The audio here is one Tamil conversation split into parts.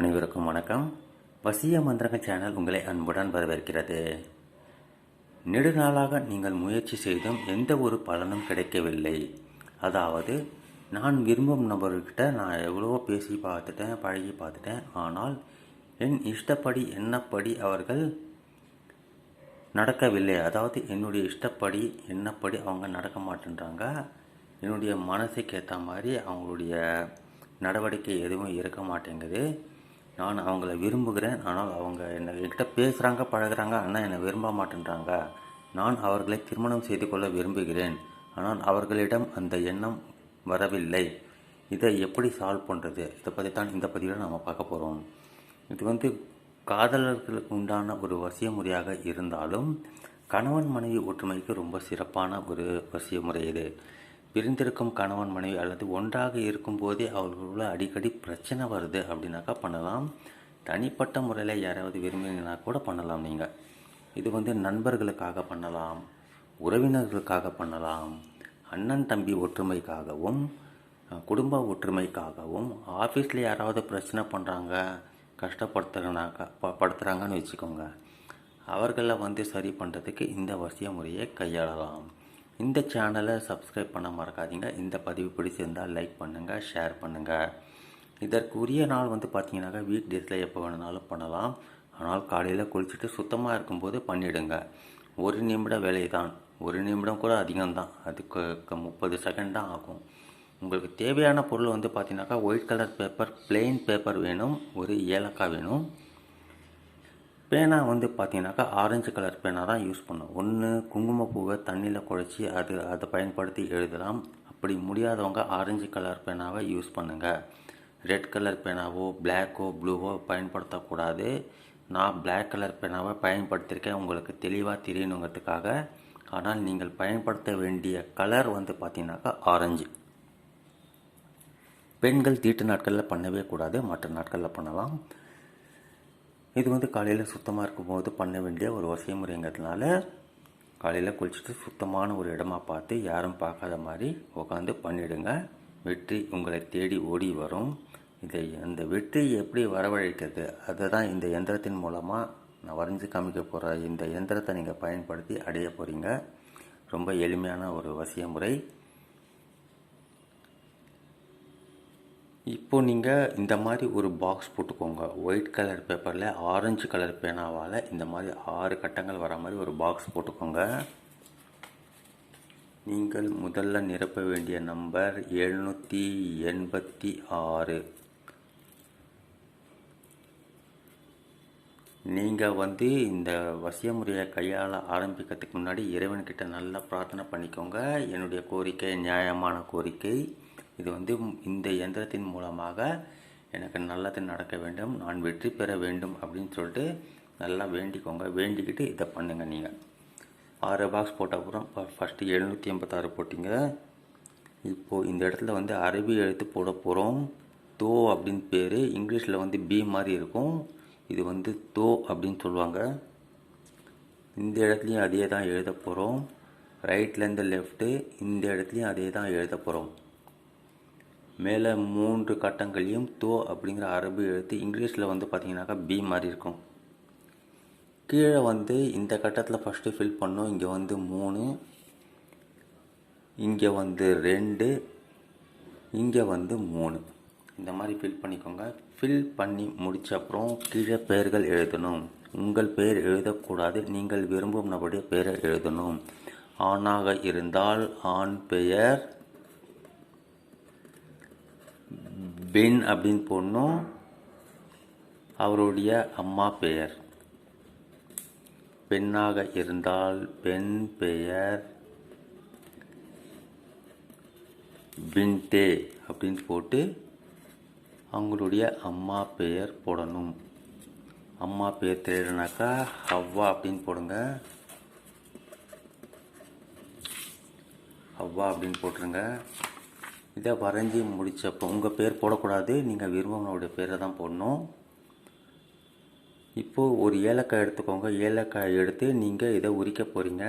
அனைவருக்கும் வணக்கம். வசிய மந்திரங்கள் சேனல் உங்களை அன்புடன் வரவேற்கிறது. நெடுநாளாக நீங்கள் முயற்சி செய்தும் எந்த ஒரு பலனும் கிடைக்கவில்லை. அதாவது நான் விரும்பும் நபர்கிட்ட நான் எவ்வளவோ பேசி பார்த்துட்டேன் பழகி பார்த்துட்டேன். ஆனால் என் இஷ்டப்படி என்னப்படி அவர்கள் நடக்கவில்லை. அதாவது என்னுடைய இஷ்டப்படி என்னப்படி அவங்க நடக்க மாட்டேன்றாங்க. என்னுடைய மனசுக்கு ஏற்ற மாதிரி அவங்களுடைய நடவடிக்கை எதுவும் இருக்க மாட்டேங்குது. நான் அவங்கள விரும்புகிறேன். ஆனால் அவங்க என்னை என்கிட்ட பேசுகிறாங்க பழகுறாங்க ஆனால் என்னை விரும்ப மாட்டேன்றாங்க. நான் அவர்களை திருமணம் செய்து கொள்ள விரும்புகிறேன். ஆனால் அவர்களிடம் அந்த எண்ணம் வரவில்லை. இதை எப்படி சால்வ் பண்ணுறது இதை பற்றி தான் இந்த பதிவில் நாம் பார்க்க போகிறோம் இது வந்து காதலர்களுக்கு உண்டான ஒரு வசிய முறையாக இருந்தாலும் கணவன் மனைவி ஒற்றுமைக்கு ரொம்ப சிறப்பான ஒரு வசிய முறை இது. பிரிந்திருக்கும் கணவன் மனைவி அல்லது ஒன்றாக இருக்கும்போதே அவர்களுக்குள்ள அடிக்கடி பிரச்சனை வருது அப்படின்னாக்கா பண்ணலாம். தனிப்பட்ட முறையில் யாராவது விரும்பினா கூட பண்ணலாம் நீங்கள் இது வந்து நண்பர்களுக்காக பண்ணலாம் உறவினர்களுக்காக பண்ணலாம் அண்ணன் தம்பி ஒற்றுமைக்காகவும் குடும்ப ஒற்றுமைக்காகவும் ஆஃபீஸில் யாராவது பிரச்சனை பண்ணுறாங்க கஷ்டப்படுத்துறாங்க ப- வச்சுக்கோங்க. அவர்களை வந்து சரி பண்ணுறதுக்கு இந்த வசிய முறையை கையாளலாம். இந்த சேனலை சப்ஸ்கிரைப் பண்ண மறக்காதீங்க. இந்த பதிவு பிடிச்சிருந்தால் லைக் பண்ணுங்கள் ஷேர் பண்ணுங்கள் இதற்குரிய நாள் வந்து பார்த்தீங்கன்னாக்கா வீக் டேஸில் எப்போ வேணுனாலும் பண்ணலாம். ஆனால் காலையில் குளிச்சுட்டு சுத்தமாக இருக்கும்போது பண்ணிவிடுங்க ஒரு நிமிட வேலை தான் ஒரு நிமிடம் கூட அதிகம்தான். அதுக்கு முப்பது செகண்ட் தான் ஆகும். உங்களுக்கு தேவையான பொருள் வந்து பார்த்தீங்கன்னாக்கா white colour paper plain paper வேணும். ஒரு ஏலக்காய் வேணும். பேனா வந்து பார்த்தீங்கன்னாக்கா ஆரஞ்சு கலர் பேனா தான் யூஸ் பண்ணும். ஒன்று குங்குமப்பூவை தண்ணியில் குழச்சி அது அதை பயன்படுத்தி எழுதலாம். அப்படி முடியாதவங்க ஆரஞ்சு கலர் பேனாவை யூஸ் பண்ணுங்கள் ரெட் கலர் பேனாவோ பிளாக்கோ ப்ளூவோ பயன்படுத்தக்கூடாது. நான் பிளாக் கலர் பேனாவை பயன்படுத்தியிருக்கேன் உங்களுக்கு தெளிவாக தெரியணுங்கிறதுக்காக. ஆனால் நீங்கள் பயன்படுத்த வேண்டிய கலர் வந்து பார்த்தீங்கன்னாக்கா ஆரஞ்சு பெண்கள் தீட்டு நாட்களில் பண்ணவே கூடாது. மற்ற நாட்களில் பண்ணலாம். இது வந்து காலையில் சுத்தமாக இருக்கும்போது பண்ண வேண்டிய ஒரு வசிய முறைங்கிறதுனால காலையில் குளிச்சுட்டு சுத்தமான ஒரு இடமா பார்த்து யாரும் பார்க்காத மாதிரி உட்காந்து பண்ணிடுங்க. வெற்றி உங்களை தேடி ஓடி வரும். இதை அந்த வெற்றி எப்படி வரவழைக்கிறது? அதை தான் இந்த எந்திரத்தின் மூலமாக நான் வரைஞ்சி காமிக்க போகிற இந்த எந்திரத்தை நீங்கள் பயன்படுத்தி அடைய போகிறீங்க ரொம்ப எளிமையான ஒரு வசிய முறை இப்போ நீங்கள் இந்த மாதிரி ஒரு பாக்ஸ் போட்டுக்கோங்க. ஒயிட் கலர் பேப்பரில் ஆரஞ்சு கலர் பேனாவால் இந்த மாதிரி ஆறு கட்டங்கள் வர மாதிரி ஒரு பாக்ஸ் போட்டுக்கோங்க. நீங்கள் முதல்ல நிரப்ப வேண்டிய நம்பர் எழுநூற்றி எண்பத்தி ஆறு. நீங்கள் வந்து இந்த வசிய முறையை கையாள ஆரம்பிக்கிறதுக்கு முன்னாடி இறைவன்கிட்ட நல்லா பிரார்த்தனை பண்ணிக்கோங்க. என்னுடைய கோரிக்கை நியாயமான கோரிக்கை. இது வந்து இந்த இயந்திரத்தின் மூலமாக எனக்கு நல்லது நடக்க வேண்டும் நான் வெற்றி பெற வேண்டும் அப்படின்னு சொல்லிட்டு நல்லா வேண்டிக்கோங்க. வேண்டிக்கிட்டு இதை பண்ணுங்கள் நீங்கள் ஆறு பாக்ஸ் போட்ட அப்புறம் ஃபஸ்ட்டு எழுநூற்றி எண்பத்தாறு போட்டிங்க. இப்போது இந்த இடத்துல வந்து அரபி எழுத்து போட போகிறோம் தோ அப்படின்னு பேர் இங்கிலீஷில் வந்து பி மாதிரி இருக்கும். இது வந்து தோ அப்படின்னு சொல்லுவாங்க. இந்த இடத்துலையும் அதே தான் எழுத போகிறோம் ரைட்லேருந்து லெஃப்ட்டு இந்த இடத்துலையும் அதே தான் எழுத போகிறோம் மேலே மூன்று கட்டங்களையும் தோ அப்படிங்கிற அரபு எழுத்து இங்கிலீஷில் வந்து பார்த்தீங்கன்னாக்கா பி மாதிரி இருக்கும். கீழே வந்து இந்த கட்டத்தில் ஃபஸ்ட்டு ஃபில் பண்ணோம். இங்கே வந்து மூணு இங்கே வந்து ரெண்டு இங்கே வந்து மூணு. இந்த மாதிரி ஃபில் பண்ணிக்கோங்க. ஃபில் பண்ணி முடிச்ச அப்புறம் கீழே பெயர்கள் எழுதணும். உங்கள் பெயர் எழுதக்கூடாது. நீங்கள் விரும்பும் நபருடைய பெயரை எழுதணும். ஆணாக இருந்தால் ஆண் பெயர் பென் அப்படின்னு போடணும் அவருடைய அம்மா பெயர். பெண்ணாக இருந்தால் பெண் பெயர் பின்டே அப்படின்னு போட்டு அவங்களுடைய அம்மா பெயர் போடணும். அம்மா பெயர் தெரியலனாக்கா ஹவ்வா அப்படின்னு போடுங்க. ஹவ்வா அப்படின்னு போட்டுருங்க. இதை வரைஞ்சி முடித்தப்போ உங்கள் பேர் போடக்கூடாது நீங்கள் விரும்பினோடைய பேரை தான் போடணும். இப்போது ஒரு ஏலக்காய் எடுத்துக்கோங்க. ஏலக்காய் எடுத்து நீங்கள் இதை உரிக்க போகிறீங்க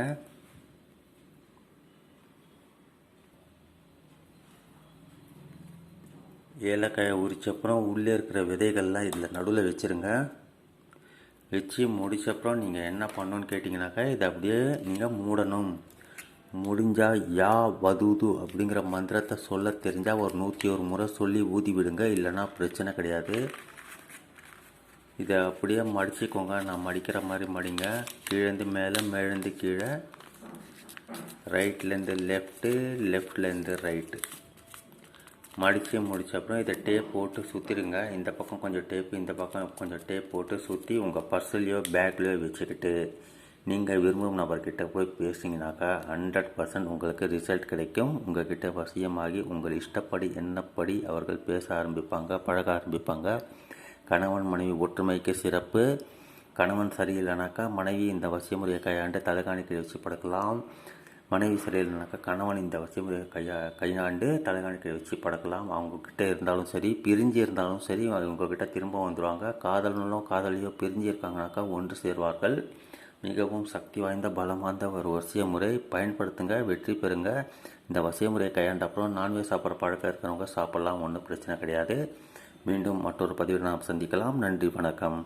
ஏலக்காயை உரிச்சப்புறம் உள்ளே இருக்கிற விதைகள்லாம் இதில் நடுவில் வச்சுருங்க. வச்சு முடிச்சப்புறம் நீங்கள் என்ன பண்ணணும்னு கேட்டிங்கனாக்கா இதை அப்படியே நீங்கள் மூடணும். முடிஞ்சால் யா வதுது அப்படிங்கிற மந்திரத்தை சொல்ல தெரிஞ்சால் ஒரு நூற்றி ஒரு முறை சொல்லி ஊதி விடுங்க இல்லைன்னா பிரச்சனை கிடையாது. இதை அப்படியே மடிச்சுக்கோங்க. நான் மடிக்கிற மாதிரி மடிங்க. கீழேருந்து மேலே மேலேருந்து கீழே. ரைட்லேருந்து லெஃப்ட்டு லெஃப்ட்லேருந்து ரைட்டு. மடித்து முடிச்ச அப்புறம் இதை டேப் போட்டு சுற்றிடுங்க இந்த பக்கம் கொஞ்சம் டேப்பு இந்த பக்கம் கொஞ்சம் டேப் போட்டு சுற்றி உங்கள் பர்ஸ்லையோ பேக்லேயோ வச்சுக்கிட்டு நீங்கள் விரும்பும் நபர்கிட்ட போய் பேசிங்கனாக்கா ஹண்ட்ரட் பர்சன்ட் உங்களுக்கு ரிசல்ட் கிடைக்கும். உங்கள்கிட்ட வசியமாகி உங்கள் இஷ்டப்படி என்னப்படி அவர்கள் பேச ஆரம்பிப்பாங்க பழக ஆரம்பிப்பாங்க. கணவன் மனைவி ஒற்றுமைக்கு சிறப்பு. கணவன் சரியில்லைனாக்கா மனைவி இந்த வசியமுறையை கையாண்டு தலைகாணிக்கை வச்சு படுக்கலாம். மனைவி சரியில்லைனாக்கா கணவன் இந்த வசியமுறையை கையா கையாண்டு தலைகாணிக்கை வச்சு படுக்கலாம். அவங்கக்கிட்ட இருந்தாலும் சரி பிரிஞ்சு இருந்தாலும் சரி உங்ககிட்ட திரும்ப வந்துடுவாங்க காதலனோ காதலியோ பிரிஞ்சு இருக்காங்கனாக்கா ஒன்று சேர்வார்கள். மிகவும் சக்தி வாய்ந்த பலம் வாய்ந்த ஒரு வசிய முறை பயன்படுத்துங்க வெற்றி பெறுங்க. இந்த வசிய முறையை கையாண்ட அப்புறம் நான்வெஜ் சாப்பிட்ற பழக்கம் இருக்கிறவங்க சாப்பிட்லாம் ஒன்றும் பிரச்சனை கிடையாது. மீண்டும் மற்றொரு பதிவில் நாம் சந்திக்கலாம். நன்றி வணக்கம்.